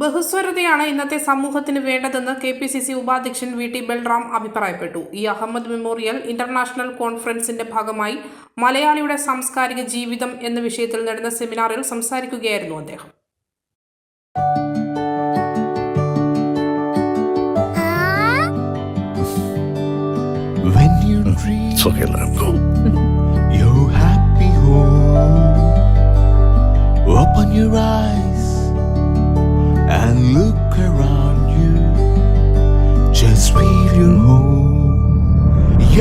ബഹുസ്വരതയാണ് ഇന്നത്തെ സമൂഹത്തിന് വേണ്ടതെന്ന് കെ പി സി സി ഉപാധ്യക്ഷൻ വി ടി ബൽറാം അഭിപ്രായപ്പെട്ടു. ഈ അഹമ്മദ് മെമ്മോറിയൽ ഇന്റർനാഷണൽ കോൺഫറൻസിന്റെ ഭാഗമായി മലയാളിയുടെ സാംസ്കാരിക ജീവിതം എന്ന വിഷയത്തിൽ നടന്ന സെമിനാറിൽ സംസാരിക്കുകയായിരുന്നു അദ്ദേഹം. When you dream It's okay, let him go. your happy home, open your eyes.